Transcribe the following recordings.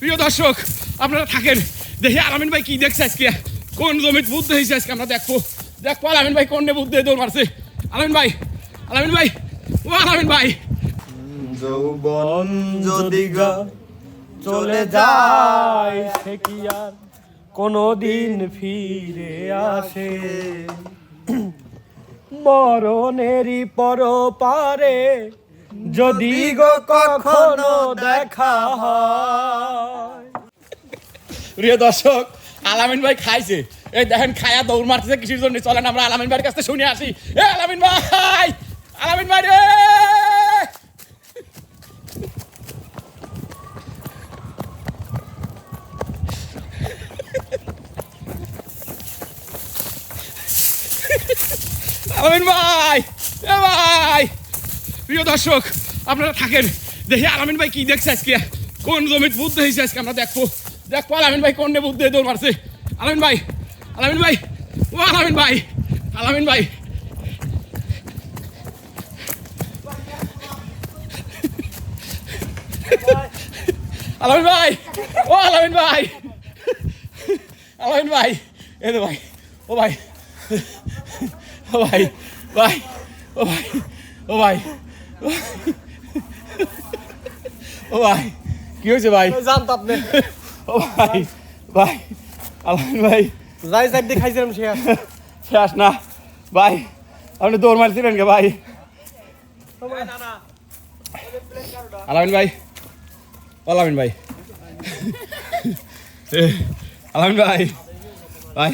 প্রিয় দর্শক, আপনারা থাকেন। দেখি আলামিন ভাই কি দেখছে আজকে? কোন জমির বুদ্ধ হয়েছে আজকে আমরা দেখব। দেখব আলামিন ভাই কোন বুদ্ধ দৌড় মারছে। আলামিন ভাই আলামিন ভাই, ও আলামিন ভাই। যৌবন যদি চলে যায়, সে কি আর কোনোদিন ফিরে আসে? মরণেরই পর পারে যদি গো কখনো দেখা হয়। প্রিয় দর্শক, আলামিন ভাই খাইছে। এই দেখেন খায়া দৌড় মারতেছে কিসের জন্য? চলেন, আমরা আলামিন ভাইয়ের কাছে শুনে আসি। এ, আলামিন ভাই! আলামিন ভাই রে! আলামিন ভাই! এ ভাই! প্রিয় দর্শক, আপনারা থাকেন। দেখি আলামিন ভাই কি দেখছে আজকে? কোন জমির বুদ্ধ হয়েছে আজকে আমরা দেখব? দেখব আলামিন ভাই কোন বুদ্ধ দৌড় মারছে? আলামিন ভাই আলামিন ভাই, ও আলামিন ভাই আলামিন ভাই। আলামিন ভাই, ও আলামিন ভাই। আলামিন ভাই, এ ভাই, ও ভাই ও ভাই ভাই, ও ভাই ও ভাই। ও ভাই কি হয়েছে ভাই? জানতো আপনি। ও ভাই ভাই আলামিন ভাই। যাই যাই দিয়ে খাইছিলাম আর। শেষ না। ভাই আপনি দৌড় মারছিলেন কে ভাই? আলামিন ভাই ও আলামিন ভাই। আলামিন ভাই ভাই।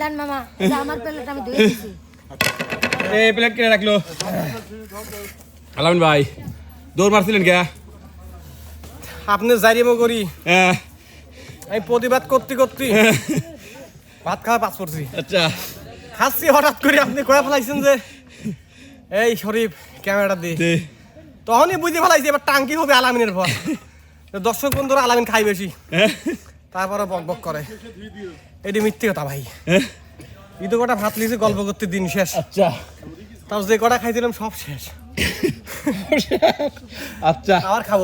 লান মামা আমার প্লেট আমি ধুয়ে দিছি। এ প্লেট কিনে রাখল। আলামিন ভাই দৌড় মারছিলেন কে? আপনি জারিমো করি। হ্যাঁ আমি প্রতিবাদ করতে করতে ভাত খাওয়া পাস করছি। আচ্ছা। খাচ্ছি হঠাৎ করে আপনি কয়ে ফেলাইছেন যে এই শরীফ ক্যামেরাটা দি। তখনই বুঝতে ফেলাইছি এবার টাঙ্কি হবে আলামিনের পর। দর্শক বন্ধুরা আলামিন খাই বেশি? তারপরে বক বক করে। এটি মিথ্যে কথা ভাই? ইদু কটা ভাত লিয়েছে গল্প করতে দিন শেষ। আচ্ছা। তাও যে কটা খাইছিলাম সব শেষ। আচ্ছা। আবার খাব।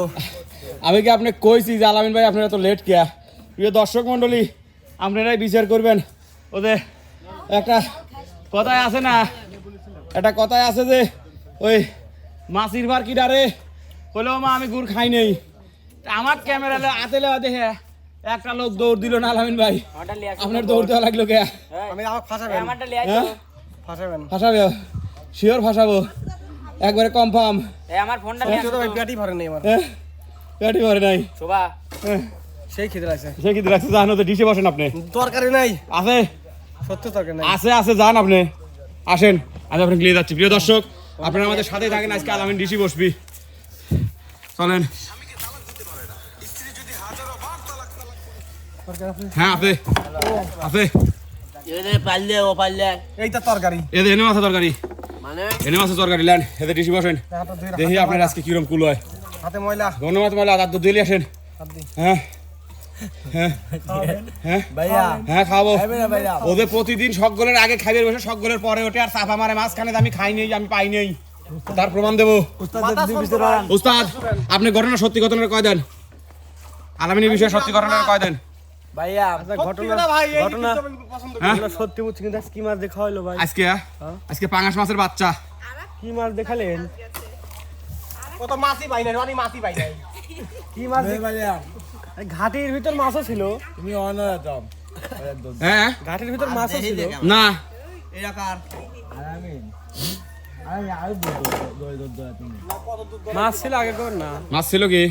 আমি কি আপনি কইছি যে আলামিন ভাই আপনারা তো লেট কিয়া প্রিয় দর্শক মণ্ডলী আপনারাই বিচার করবেন। ওদের একটা কথায় আছে না একটা কথায় আছে যে ওই মাসির ভার কি ডারে হলেও মা আমি গুড় খাই নেই। আমার ক্যামেরা লেওয়া দেখে একটা লোক দৌড় দিল না আলামিন ভাই। আপনার দৌড় দেওয়া লাগল কে? আমি আবার ফাঁসাবেন। হ্যাঁ? ফাঁসাবেন। ফাঁসাবে। শিওর ফাঁসাবো একবারে কনফার্ম আমার ফোনটা সত্যি তো ভাই পেটই ভরে নেই আমার। পেটি ভরে নাই। শোভা। সেই খেতে লাগছে। সে কি রাখছে জানো তো ডিশে বসেন আপনি। তরকারি নাই। আছে? সত্যি তরকারি নাই। আছে আছে যান আপনি। আসেন। আজ আপনাকে নিয়ে যাচ্ছি। প্রিয় দর্শক আপনারা আমাদের সাথে থাকেন আজকে আলামিন ডিসি বসবি। চলেন। হ্যাঁ আছে। আছে। এদের পারলে ও পারলে এইটা তরকারি। এদের এনে মাথা তরকারি। এনে মাথা তরকারি লেন ডিসি বসেন। দেখি আপনার আজকে কিরম কুল হয়। হাতে ময়লা। ধন্যবাদ দুধ দিলে আসেন। হ্যাঁ। হ্যাঁ। হ্যাঁ। ভাইয়া। হ্যাঁ খাব। ওদের প্রতিদিন সকলের আগে বসে সকলের পরে ওঠে আর চাপা মারে মাঝখানে আমি খাই নেই আমি পাই নেই। তার প্রমাণ দেবো। উস্তাদ আপনি ঘটনা সত্যি কয় দেন? আলামিনের বিষয়ে সত্যি ঘটনা কয় দেন? ভাইয়া আচ্ছা, ঘটনা ঘটনা ভাই ঘটনা পছন্দ করি। হ্যাঁ? সত্যি বুঝছি কিন্তু আজকে কি মাছ দেখা ভাই? আজকে আজকে পাঙাশ মাছের বাচ্চা। কি মাছ দেখালেন? কত মাছই পাই নাই রানি মাছই পাই নাই। কি মাছ ভাইয়া। এই ভিতর মাছও ছিল। তুমি হ্যাঁ? ঘাটির ভিতর মাছও ছিল। না। মাছ ছিল আগে কর না। মাছ ছিল কি?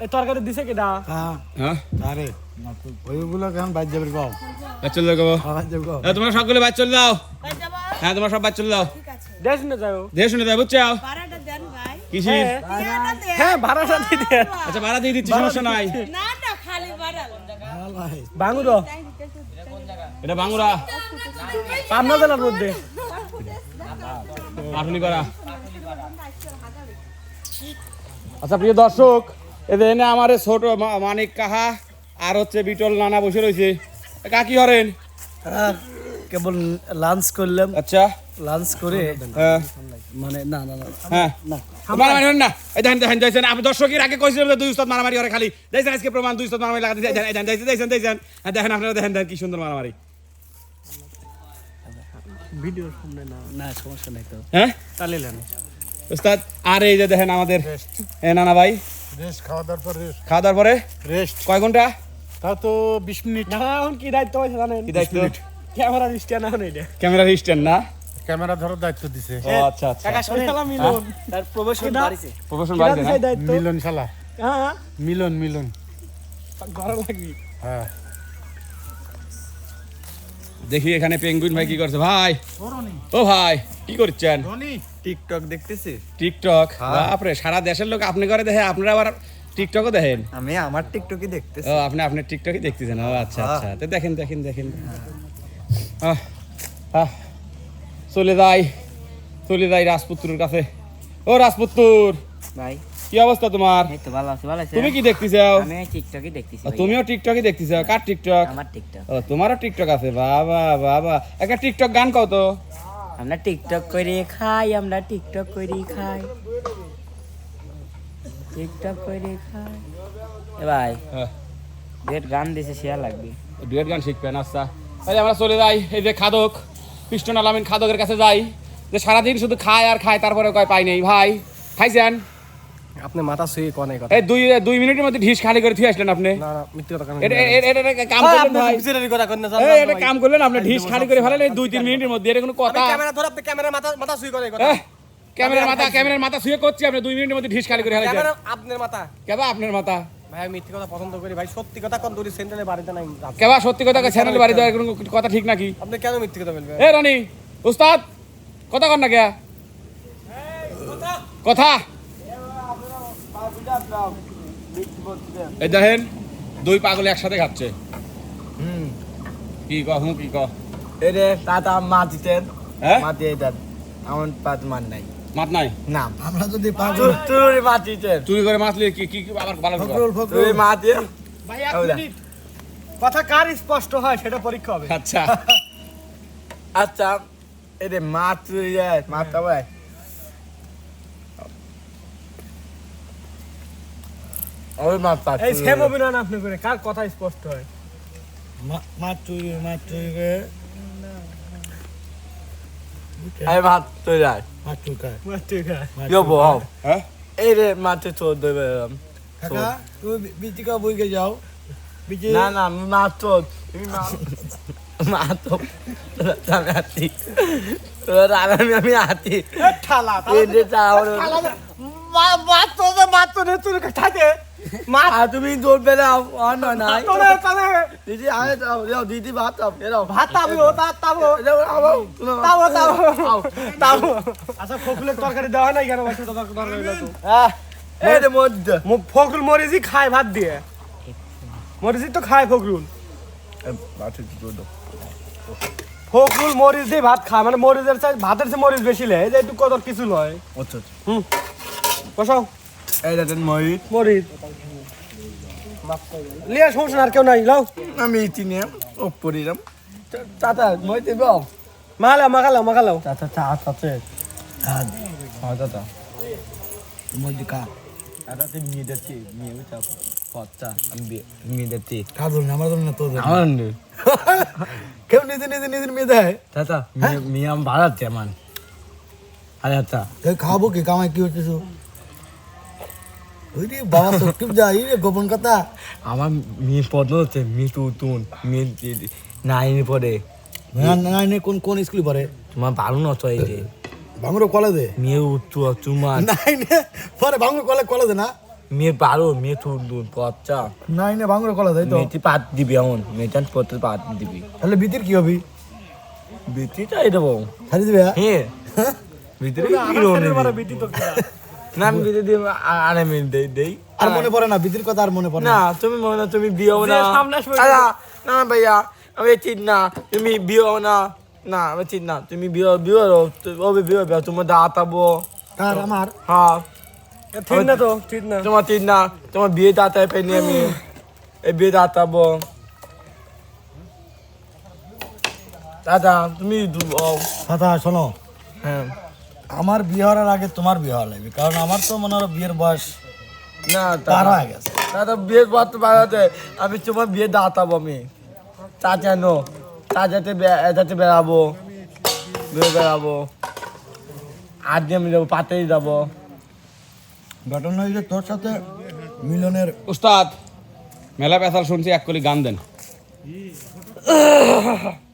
এ- তরকারি দিছে কেডা হ্যাঁ। হ্যাঁ? আরে। ওইগুলো কেমন যাবে বাদ চলে যাও তোমরা সকলে বাদ চলে যাও হ্যাঁ তোমরা সব বাদ চলে যাও দেশ শুনে যাও বুঝছ? ভাড়াটা দেন ভাই কিসির? হ্যাঁ ভাড়াটা দিয়ে দেন। আচ্ছা ভাড়া দিয়ে দিচ্ছি সমস্যা নাই। না না খালি ভাড়া। বাঙুর এটা বাঙ্গুরা। পাবনা জেলার মধ্যে। আটুনি করা। আচ্ছা প্রিয় দর্শক এদের এনে আমার ছোট মা- মানিক কাহা। আর হচ্ছে বিটল নানা বসে রয়েছে। কাকি হরেন। কেবল লাঞ্চ করলাম। আচ্ছা। লাঞ্চ করে হ্যাঁ। মানে না না না। হ্যাঁ। মারামারি না। এই দেখেন দেখেন দেখছেন আপনি দর্শকের আগে কইছিলেন দুই উস্তাদ মারামারি করে খালি। দেখছেন আজকে প্রমাণ দুই উস্তাদ মারামারি লাগাতে দেখেন দেখেন দেখছেন দেখছেন দেখছেন হ্যাঁ, দেখেন আপনারা দেখেন দেখেন কি সুন্দর মারামারি। ভিডিওর সামনে না না সমস্যা নাই তো। হ্যাঁ? তালে লেন উস্তাদ আর এই যে দেখেন আমাদের এ নানা ভাই। রেস্ট খাওয়া দাওয়ার পর রেস্ট খাওয়া দাওয়ার পরে? রেস্ট কয় ঘণ্টা? তো বিশ মিনিট। না এখন কি দায়িত্ব হয়েছে জানেন? কি দায়িত্ব? ক্যামেরা স্ট্যান্ড এখন এটা ক্যামেরার স্ট্যান্ড না? ক্যামেরা ধরার দায়িত্ব দিছে। ও আচ্ছা আচ্ছা। কাকা শুনে মিলন তার প্রবেশন বাড়িছে দিছে না মিলন শালা। হ্যাঁ মিলন মিলন। ঘর লাগবি। হ্যাঁ। দেখি এখানে পেঙ্গুইন ভাই কি করছে। ভাই। ও ভাই কি করছেন? টিকটক দেখতেছি? টিকটক? বাপরে সারা দেশের লোক আপনি করে দেখে আপনারা আবার টিকটকও দেখেন? আমি আমার টিকটকই দেখতেছি। ও আপনি আপনার টিকটকই দেখতেছেন। ও আচ্ছা আচ্ছা। তো দেখেন দেখেন দেখেন। আহ, আহ, চলে যাই চলে যাই রাজপুত্রের কাছে। ও রাজপুত্র ভাই। কি অবস্থা তোমার? এই তো ভালো আছি ভালো আছি তুমি কি দেখতেছাও আমি টিকটকই দেখতেছি তুমিও টিকটকই দেখতেছাও কার টিকটক আমার টিকটক ও তোমারও টিকটক আছে? বাবা বাবা। একটা টিকটক গান কও তো। আমরা টিকটক করে খাই আমরা টিকটক করে খাই। টিকটক করে খাই। এ ভাই হ্যাঁ। ডেট গান দিছে শেয়ার লাগবে। ডুয়েট গান শিখবেন আচ্ছা। তাহলে আমরা চলে যাই এই যে খাদক পিস্টন আলামিন খাদকের কাছে যাই। যে সারাদিন শুধু খায় আর খায় তারপরে কয় পাই নেই। ভাই খাইছেন? আপনি মাথা শুয়ে কোনে কথা। এই দুই দুই মিনিটের মধ্যে ঢিস খালি করে থুয়ে আসলেন আপনি? না না মিথ্যে কথা কেন এটা কাম করলেন ভাই। বিজেরের কথা কেন এই, এটা কাম করলেন আপনি ঢিস খালি করে ফেলেন এই দুই তিন মিনিটের মধ্যে এটা কোনো কথা। ক্যামেরা ধরে আপনি ক্যামেরা মাথা মাথা শুয়ে করে কথা। ক্যামেরার মাথা ক্যামেরার মাথা শুয়ে করছি আপনি দুই মিনিটের মধ্যে ঢিস খালি করে ক্যামেরা আপনার মাথা। কেবা আপনার মাথা? ভাই মিথ্যে কথা পছন্দ করি। ভাই সত্যি কথা কোন দূরে সেন্টারে বাড়িতে নাই কেবা সত্যি কথা চ্যানেল কোনো কথা ঠিক নাকি? আপনি কেন মিথ্যে কথা বলবেন? এ রানী উস্তাদ কথা কর না কে কথা। এই দেখেন দুই পাগল একসাথে খাচ্ছে। কি কহ হুঁ কি কহ? এরে তাতা মাটিতেন হ্যাঁ? এটা আমার পাত মান নাই। মাত নাই? না। আমরা যদি পাগল তুই মাটিতেন চুরি করে মাছ লিয়ে কি কি আবার বালা তুই মাটি ভাই এক মিনিট। কথা কার স্পষ্ট হয় সেটা পরীক্ষা হবে। আচ্ছা। আচ্ছা এরে মাছ তুই যায় মাছ ভাই ওই মাছ এই সেম অভিনয় আপনি করে? কার কথা স্পষ্ট হয়? মাছ তুই মাছ তুই এই মাছ তুই যায় ঠিক আছে ইয়ো বউ হ্যাঁ এই রে মাছে চোর দেবে কাকা তুমি বিচিকা বইকে যাও বিচি না না আমি মাছ মাছ মাছ তো আমি আছি আমি আমি ঠালা চাও মাছ তো মাছ তো তুই থাকে আর তুমি আর নাই দিদি আয় দিদি ভাত দাও এ দাও ভাত আচ্ছা ফকুলের তরকারি দেওয়া নাই কেন ছোট তরকারি না তো এই রে মধ্যে মু- ফখরুল মরিচই খায় ভাত দিয়ে মরিচই তো খায় ফখরুল ফখরুল মরিচ দিয়ে ভাত খায় মানে মরিচের চাই ভাতের চেয়ে মরিচ বেশি লে এই যে একটু কত কিছু নয় আচ্ছা হুম বসাও এই দেখেন মহিত মরিচ। লিয়া সমস্যা আর কেউ নাই লাও। আমি চাচা চাচা চা হ্যাঁ চাচা মজিকা চাচা তুই নিয়ে যাচ্ছি নিয়ে উঠা পচা আমি নিয়ে যাচ্ছি কাজল না আমার জন্য তোদের আমার কেউ নিজে নিজে নিজের মেয়ে দেয়। চাচা মিয়া ভাড়াচ্ছে আমার। আরে আচ্ছা। খাব কি? কামাই কি হচ্ছে ওই বাবা সকিব যা এই রে গোপন কথা। আমার মেয়ে পদ হচ্ছে মেয়ে তুতুন মেয়ে নাইনে পড়ে। না না না কোন কোন স্কুল পড়ে? তোমার ভালো না তো এই যে। বাংলো কলেজে? মেয়ে উচ্চু চুমার। নাইনে পরে বাংলো কলেজ কলেজে না? মেয়ে বারো মেয়ে তুতুন পচা। নাই না বাংলো কলেজ তো? মেয়েটি পাত দিবি এমন মেয়েটান পড়তে পাত দিবি। তাহলে বিতির কি হবি? বেটিটা এটা বউ। ছাড়ি দিবে? হ্যাঁ। ভিতরে কি রোনে বিটি তো। না আমি ভিতরে দিয়ে আড়াই মিনিট দেই দেই। আর মনে পড়ে না বিতির কথা আর মনে পড়ে না না। তুমি মনে হয় তুমি বিয়েও না। আরে, না ভাইয়া আমি চিন না তুমি বিয়েও না। না আমি চিন না তুমি বিয়ে বিয়ে ওবে বিয়ে বিয়ে? তোমার দাঁতাবো কার আমার? হ্যাঁ। ঠিক না তো ঠিক না। তোমার চিন না তোমার বিয়ে দাঁতায় পেনি আমি। এই বিয়ে দাঁতাবো দাদা তুমি দু- ও, কথা শোনো। হ্যাঁ। আমার বিয়ে হওয়ার আগে তোমার বিয়ে হওয়া লাগবে কারণ আমার তো মনে হয় বিয়ের বয়স না পার তা হয়ে গেছে। দাদা বিয়ের পর তো বাড়াতে আমি তোমার বিয়ে দাঁতাবো আমি। চাচা নো চাচাতে এটাতে বেড়াবো বিয়ে বেড়াবো। আর দিয়ে আমি যাব পাতেই যাব। ঘটনা হয়েছে তোর সাথে মিলনের উস্তাদ মেলা পেশাল শুনছি এক কলি গান দেন।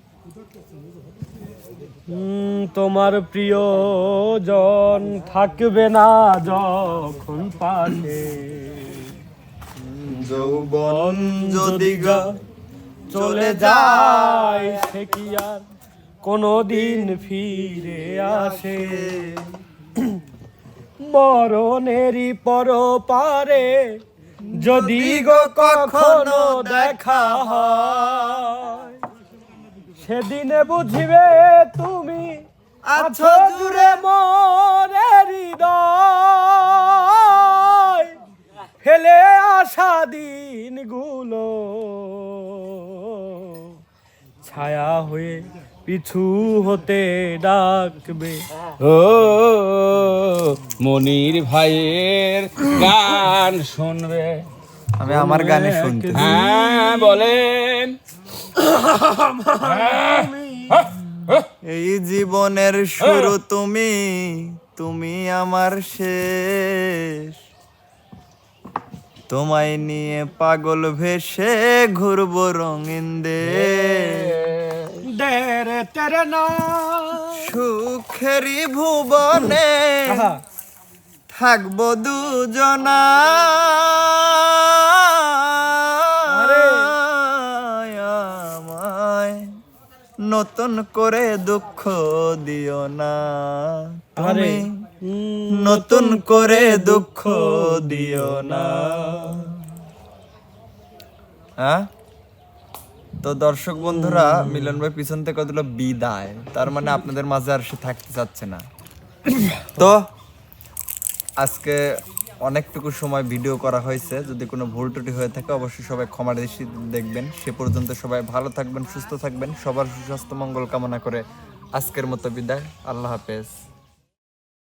তোমার প্রিয়জন থাকবে না যখন পাশে। যৌবন যদি চলে যায় সে কি আর কোনোদিন ফিরে আসে? মরণেরই পর পারে যদি গো কখনো দেখা হয় সেদিনে বুঝিবে তুমি আছো জুড়ে মরে হৃদয়। ফেলে আসা দিনগুলো। ছায়া হয়ে পিছু হতে ডাকবে। ও মনির ভাইয়ের গান শুনবে। আমি আমার গানে শুনতে হ্যাঁ বলেন। এই জীবনের শুরু তুমি তুমি আমার শেষ। তোমায় নিয়ে পাগল ভেসে ঘুরবো রঙিন সুখেরই ভুবনে থাকব দুজনা। নতুন করে দুঃখ দিও না। তুমি নতুন করে দুঃখ দিও না। হ্যাঁ? তো দর্শক বন্ধুরা মিলন ভাই পিছন থেকে দিল বিদায়? তার মানে আপনাদের মাঝে আর সে থাকতে চাচ্ছে না। তো আজকে অনেকটুকু সময় ভিডিও করা হয়েছে। যদি কোনো ভুল ত্রুটি হয়ে থাকে, অবশ্যই সবাই ক্ষমা দৃষ্টি দেখবেন। সে পর্যন্ত সবাই ভালো থাকবেন, সুস্থ থাকবেন। সবার সুস্বাস্থ্য, মঙ্গল কামনা করে আজকের মতো বিদায়। আল্লাহ হাফেজ।